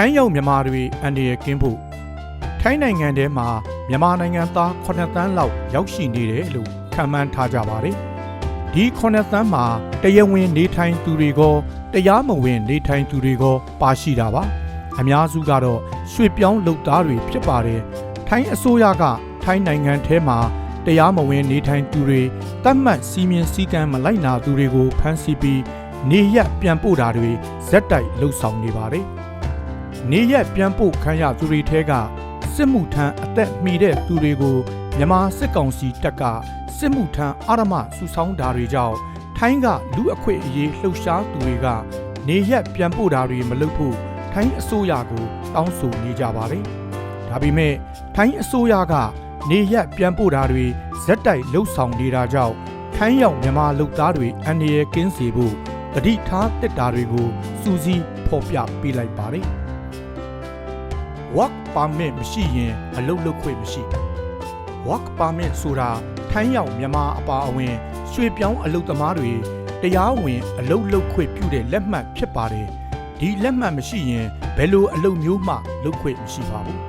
ထိုင်းရောက်မြန်မာတွေအန္တရာယ်ကင်းဖို့ထိုင်းနိုင်ငံထဲမှာမြန်မာနိုင်ငံသား9သန်းလောက်ရောက်ရှိနေတယ်လို့ခန့်မှန်းထားကြပါတယ်။ဒီ9သန်းမှာတရားဝင်နေထိုင်သူတွေကတရားမဝင်နေထိုင်သူတွေကပါရှိတာပါ။အများစုကတော့ရွှေ့ပြောင်းလုပ်သားတွေဖြစ်ပါတယ်။ထိုင်းအစိုးရကထိုင်းနိုင်ငံထဲမှာတရားမဝင်နေထိုင်သူတွေတတ်မှတ်စီမင်းစည်းကမ်းမလိုက်နာသူတွေကိုဖမ်းဆီးပြီးနေရက်ပြန်ပို့တာတွေဇက်တိုက်လှုပ်ဆောင်နေပါတယ်။ နေရက်ပြန်ပို့ခံရသူတွေထဲကစစ်မှုထမ်းအသက်မီတဲ့သူတွေကိုမြန်မာစစ်ကောင်စီတပ်ကစစ်မှုထမ်းအာရမစုဆောင်းတာတွေကြောင့်ထိုင်းကလူအခွင့်အရေးလှုပ်ရှားသူတွေကနေရက်ပြန်ပို့တာတွေမလုပ်ဖို့ထိုင်းအစိုးရကိုတောင်းဆိုနေကြပါတယ်။ဒါပေမဲ့ထိုင်းအစိုးရကနေရက်ပြန်ပို့တာတွေဇက်တိုက်လှုပ်ဆောင်နေတာကြောင့်ထိုင်းရောက်မြန်မာလုပ်သားတွေအန္တရာယ်ကင်းစေဖို့တတိထားတက်တာတွေကိုစူးစီးဖော်ပြပေးလိုက်ပါတယ်။ work permit မရှိရင်အလုပ်လုပ်ခွင့်မရှိ work permit ဆိုတာထိုင်းရောက်မြန်မာအပါအဝင်ရွှေပြောင်းအလုပ်သမားတွေတရားဝင်အလုပ်လုပ်ခွင့်ပြုတဲ့လက်မှတ်ဖြစ်ပါတယ်ဒီလက်မှတ်မရှိရင်ဘယ်လိုအလုပ်မျိုးမှလုပ်ခွင့်မရှိပါဘူး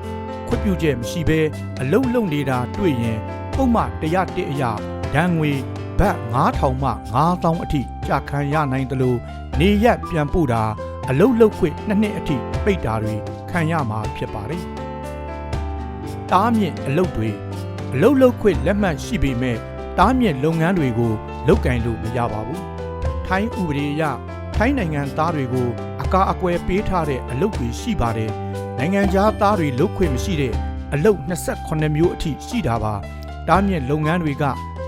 ခွင့်ပြုချက်မရှိဘဲအလုပ်လုပ်နေတာတွေ့ရင်ပုံမှန်တရားတစ်အရာဒဏ်ငွေဘတ်9000မှ9000အထိကြာခံရနိုင်တယ်လို့နေရက်ပြန်ပို့တာအလုပ်လုပ်ခွင့်နှစ်နှစ်အထိပိတ်တာတွေ ခံရမှာဖြစ်ပါတယ်။တားမြင့်အလုပ်တွေအလုပ်လုပ်ခွင့်လက်မှတ်ရှိပေမဲ့တားမြင့်လုပ်ငန်းတွေကိုလုပ်ကင်လို့မရပါဘူး။ထိုင်းဥပဒေအရထိုင်းနိုင်ငံသားတွေကိုအကာအကွယ်ပေးထားတဲ့အလုပ်တွေရှိပါတယ်။နိုင်ငံခြားသားတွေလုပ်ခွင့်မရှိတဲ့အလုပ်28မျိုးအထိရှိတာပါ။တားမြင့်လုပ်ငန်းတွေက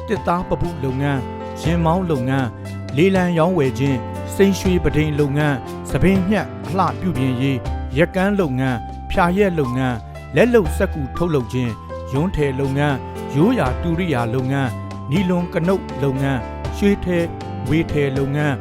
တစ်သားပပုလုပ်ငန်း၊ရင်မောင်းလုပ်ငန်း၊လေလံရောင်းဝယ်ခြင်း၊စိန်ရွှေပဒိန်လုပ်ငန်း၊သပင်ညှက်အလှပြုပြင်ရေး ရက်ကန်းလုပ်ငန်းဖြာရက်လုပ်ငန်းလက်လုပ်စက်ကူထုတ်လုပ်ခြင်းရုံးထည်လုပ်ငန်းရိုးရာတူရိယာလုပ်ငန်းနီလွန်ကနုတ်လုပ်ငန်းရွှေထည်ဝေထည်လုပ်ငန်း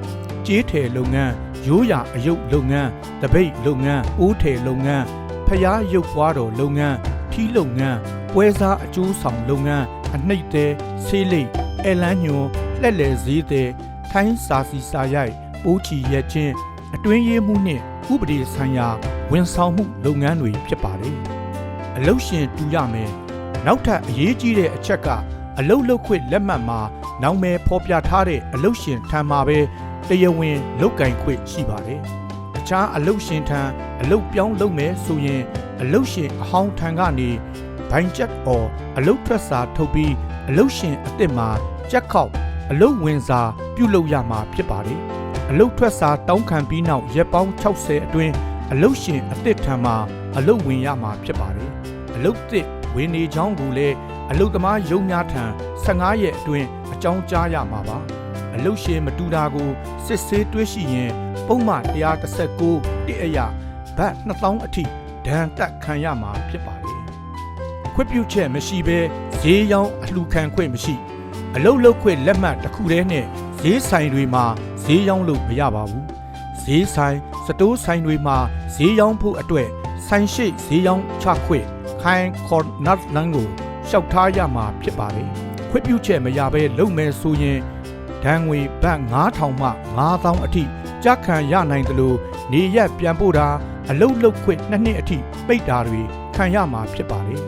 ကြေးထည်လုပ်ငန်းရိုးရာအယုတ်လုပ်ငန်းတပိတ်လုပ်ငန်းအိုးထည်လုပ်ငန်းဖျားရုပ်ပွားတော်လုပ်ငန်းထီးလုပ်ငန်းပွဲစားအကျိုးဆောင်လုပ်ငန်းအနှိပ်သေးဆေးလိပ်အဲလန်းညွန်လှက်လေဈေးသည်ထိုင်းစာစီစာရိုက်ပိုးချီရက်ချင်းအတွင်းရေးမှုနှင့် ဥပဒေဆိုင်ရာဝန်ဆောင်မှုလုပ်ငန်းတွေဖြစ်ပါတယ်။အလုတ်ရှင်တူရမယ်။နောက်ထပ်အရေးကြီးတဲ့အချက်ကအလုတ်လုတ်ခွင့်လက်မှတ်မှာနောင်မဲဖော်ပြထားတဲ့အလုတ်ရှင်ထံမှာပဲတရားဝင်လုတ်ကင်ခွင့်ရှိပါတယ်။အခြားအလုတ်ရှင်ထံအလုတ်ပြောင်းလုပ်မယ်ဆိုရင်အလုတ်ရှင်အဟောင်းထံကနေဘိုင်ချက်အော်အလုတ်ထွက်စာထုတ်ပြီးအလုတ်ရှင်အစ်စ်မှာကြက်ခောက်အလုတ်ဝင်စာပြုလုပ်ရမှာဖြစ်ပါတယ်။ အလုတ်ထွက်စာတောင်းခံပြီးနောက်ရက်ပေါင်း60အတွင်းအလုတ်ရှင်အစ်စ်ထံမှာအလုတ်ဝင်ရမှာဖြစ်ပါတယ်။အလုတ်သစ်ဝင်နေချောင်းကိုလည်းအလုတ်သမားရုံများထံ15ရက်အတွင်းအကြောင်းကြားရမှာပါ။အလုတ်ရှင်မတူတာကိုစစ်ဆေးတွေ့ရှိရင်ပုံမှန်139တိအရဘတ်2000အထိဒဏ်တက်ခံရမှာဖြစ်ပါတယ်။ခွင့်ပြုချက်မရှိဘဲဈေးရောင်းအလှခံခွင့်မရှိ အလုတ်လုတ်ခွင့်လက်မှတ်တစ်ခုတည်းနဲ့ဈေးဆိုင်တွေမှာ ဈေးရောင်းလို့မရပါဘူးဈေးဆိုင်စတိုးဆိုင်တွေမှာဈေးရောင်းဖို့အတွက်ဆိုင်ရှိဈေးရောင်းချခွင့်ခိုင်ခေါ်နတ်လန်ကိုရှောက်ထားရမှာဖြစ်ပါတယ်ခွင့်ပြုချက်မရဘဲလုပ်မယ်ဆိုရင်ဒဏ်ငွေဘတ်9000မှ9000အထိကြခံရနိုင်တယ်လို့နေရက်ပြန်ပို့တာအလုတ်လုတ်ခွင့်နှစ်နှစ်အထိပိတ်တာတွေခံရမှာဖြစ်ပါတယ်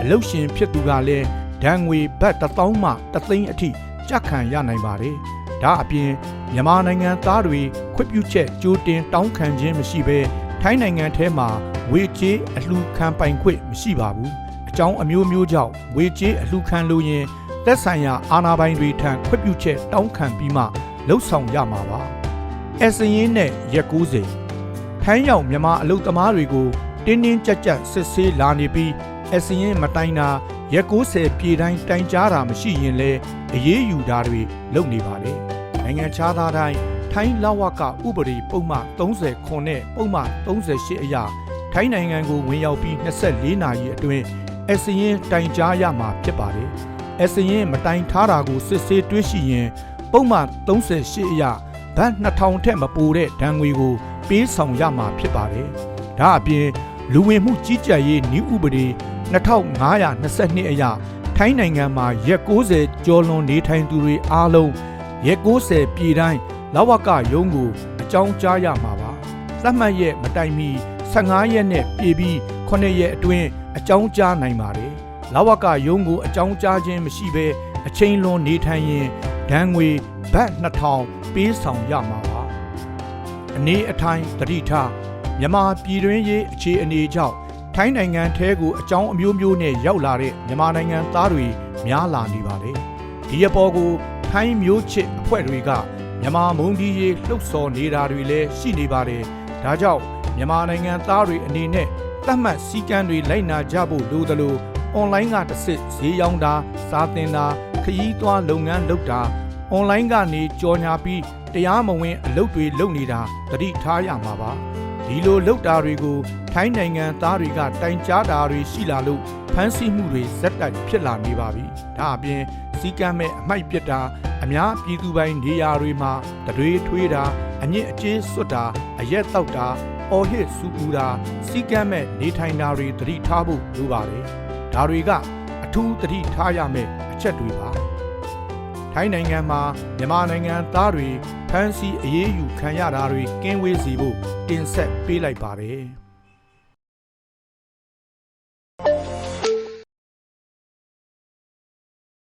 အလုတ်ရှင်ဖြစ်သူကလည်းဒဏ်ငွေဘတ်1000မှ3သိန်းအထိကြခံရနိုင်ပါတယ်။ဒါအပြင် မြန်မာနိုင်ငံသားတွေခွင့်ပြုချက်ကြိုတင်တောင်းခံခြင်းမရှိဘဲထိုင်းနိုင်ငံထဲမှာဝေချေးအလှခံပိုင်ခွင့်မရှိပါဘူး။အကြောင်းအမျိုးမျိုးကြောင့်ဝေချေးအလှခံလို့ရင်သက်ဆိုင်ရာအာဏာပိုင်တွေထံခွင့်ပြုချက်တောင်းခံပြီးမှလှုပ်ဆောင်ရမှာပါ။အစရင်နဲ့ရက်90ထိုင်းရောက်မြန်မာအလုပ်သမားတွေကိုတင်းတင်းကြပ်ကြပ်စစ်ဆေးလာနေပြီးအစရင်မတိုင်တာရက်90ပြည်တိုင်းတိုင်ကြားတာမရှိရင်လည်းအရေးယူတာတွေလုပ်နေပါတယ်။ နိုင်ငံခြားသားတိုင်းထိုင်းလဝကဥပဒေပုံမှန်30ခွန်နဲ့ပုံမှန်38အရာထိုင်းနိုင်ငံကိုဝင်ရောက်ပြီး24နာရီအတွင်းအစရင်တိုင်ကြားရမှာဖြစ်ပါတယ်။အစရင်မတိုင်ထားတာကိုစစ်ဆေးတွေ့ရှိရင်ပုံမှန်38အရာဘတ်2000ထက်မပိုတဲ့ဒဏ်ငွေကို ပေးဆောင်ရမှာဖြစ်ပါတယ်။ဒါအပြင်လူဝင်မှုကြီးကြပ်ရေးနည်းဥပဒေ2522အရထိုင်းနိုင်ငံမှာရက်60ကျော်လွန်နေထိုင်သူတွေအားလုံး ရက်60ပြည်တိုင်းလဝကရုံးကိုအကြောင်းကြားရမှာပါ။သတ်မှတ်ရက်မတိုင်မီ15ရက်နဲ့ပြည်ပြီး9ရက်အတွင်းအကြောင်းကြားနိုင်ပါတယ်။လဝကရုံးကိုအကြောင်းကြားခြင်းမရှိဘဲအချိန်လွန်နေထိုင်ရင်ဒဏ်ငွေဘတ်2000ပေးဆောင်ရမှာပါ။အနေအထိုင်တတိထားမြန်မာပြည်တွင်းရေးအခြေအနေကြောင့်ထိုင်းနိုင်ငံထဲကိုအကြောင်းအမျိုးမျိုးနဲ့ရောက်လာတဲ့မြန်မာနိုင်ငံသားတွေများလာနေပါတယ်။ဒီအပေါ်ကို ထိုင်းမျိုးချစ်အဖွဲ့တွေကမြန်မာမုံဒီရေးလှုပ်ဆော်နေတာတွေလည်းရှိနေပါတယ်။ဒါကြောင့်မြန်မာနိုင်ငံသားတွေအနေနဲ့သတ်မှတ်စည်းကမ်းတွေလိုက်နာကြဖို့လိုသလိုအွန်လိုင်းကတစ်စစ်ဈေးရောင်းတာစားတင်တာခရီးသွားလုပ်ငန်းလုပ်တာအွန်လိုင်းကနေကြော်ညာပြီးတရားမဝင်အလုပ်တွေလုပ်နေတာသတိထားရမှာပါဒီလိုလုပ်တာတွေကိုထိုင်းနိုင်ငံသားတွေကတိုင်ကြားတာတွေရှိလာလို့ဖမ်းဆီးမှုတွေဇက်တိုက်ဖြစ်လာနေပါပြီဒါအပြင် စီကံမဲ့အမိုက်ပစ်တာအများပြည်သူပိုင်နေရာတွေမှာတတွေထွေးတာအညစ်အကြေးစွတ်တာအရက်တောက်တာအော်ဟစ်စူပူတာစီကံမဲ့နေထိုင်တာတွေသတိထားဖို့လိုပါတယ်ဒါတွေကအထူးသတိထားရမယ့်အချက်တွေပါထိုင်းနိုင်ငံမှာမြန်မာနိုင်ငံသားတွေဖမ်းဆီးအရေးယူခံရတာတွေကင်းဝေးစီဖို့တင်ဆက်ပေးလိုက်ပါတယ်။